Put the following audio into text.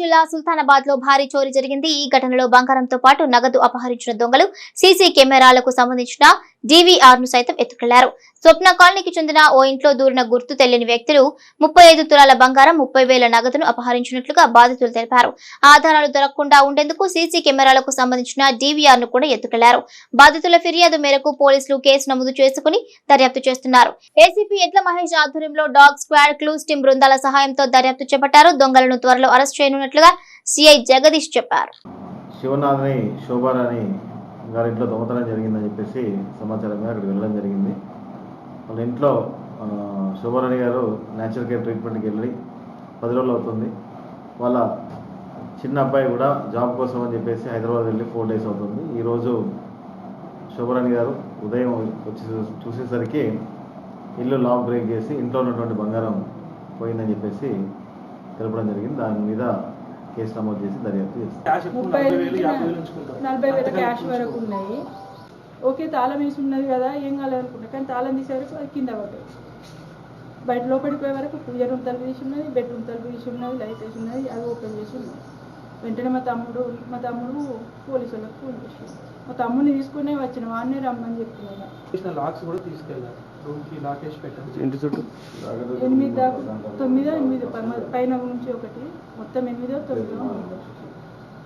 జిల్లా సుల్తానాబాద్లో భారీ చోరీ జరిగింది. ఈ ఘటనలో బంగారంతో పాటు నగదు అపహరించిన దొంగలు సీసీ కెమెరాలకు సంబంధించిన డివిఆర్ను సైతం ఎత్తుకెళ్ళారు. స్వప్న కాలనీకి చెందిన ఓ ఇంట్లో దూరిన గుర్తు తెలియని వ్యక్తులు ముప్పై ఐదు తులాల బంగారం ముప్పై వేల నగదును అపహరించినట్లుగా బాధితులు తెలిపారు. ఆధారాలు దొరకకుండా ఉండేందుకు సీసీ కెమెరాలకు సంబంధించిన డీవీఆర్ను కూడా ఎత్తుకెళ్ళారు. బాధితుల ఫిర్యాదు మేరకు పోలీసులు కేసు నమోదు చేసుకుని దర్యాప్తు చేస్తున్నారు. ఏసీపీ ఎడ్ల మహేష్ ఆధ్వర్యంలో డాగ్ స్క్వాడ్ క్లూస్ టీం బృందాల సహాయంతో దర్యాప్తు చేపట్టారు. దొంగలను త్వరలో అరెస్ట్ చేయనున్నట్లుగా సిఐ జగదీష్ చెప్పారు. శివనాథ్ని గారి ఇంట్లో దొంగతనం జరిగిందని చెప్పేసి సమాచారం మీద అక్కడికి వెళ్ళడం జరిగింది. వాళ్ళ ఇంట్లో ఆ, గారు న్యాచురల్ కేర్ ట్రీట్మెంట్కి వెళ్ళి పది రోజులు అవుతుంది. వాళ్ళ చిన్న అబ్బాయి కూడా జాబ్ కోసం అని చెప్పేసి హైదరాబాద్ వెళ్ళి ఫోర్ డేస్ అవుతుంది. ఈరోజు శోభారాణి గారు ఉదయం వచ్చి చూసేసరికి ఇల్లు లాక్ బ్రేక్ చేసి ఇంట్లో ఉన్నటువంటి బంగారం పోయిందని చెప్పేసి తెలపడం జరిగింది. దాని మీద కేసు నమోదు చేసి దర్యాప్తు చేస్తారు నలభై ఐదు వేలు క్యాష్ వరకు ఉన్నాయి. ఓకే తాళం వేసి ఉన్నది కదా ఏం కాలేదనుకుంటా. కానీ తాళం తీసే వరకు అది కింద పడ్డాయి బయట లోపలికి పోయే వరకు పూజ రూమ్ తలుపు తీసి ఉన్నది బెడ్రూమ్ తలుపు తీసి ఉన్నది లైట్ వేసి ఉన్నది అది ఓపెన్ చేసి ఉన్నది. వెంటనే మా తమ్ముడు మా తమ్ముడు పోలీసు వాళ్ళకి ఫోన్ చేసి మా తమ్ముడిని తీసుకునే వచ్చిన వాడిని రమ్మని చెప్తున్నాను చేసిన లాక్స్ కూడా తీసుకెళ్ళారు రూమ్కి లాక్ వేసి పెట్టారు ఇంటి చుట్టూ? ఎనిమిది దాకా తొమ్మిదో ఎనిమిది పైన నుంచి ఒకటి మొత్తం ఎనిమిదో తొమ్మిదో ఉందో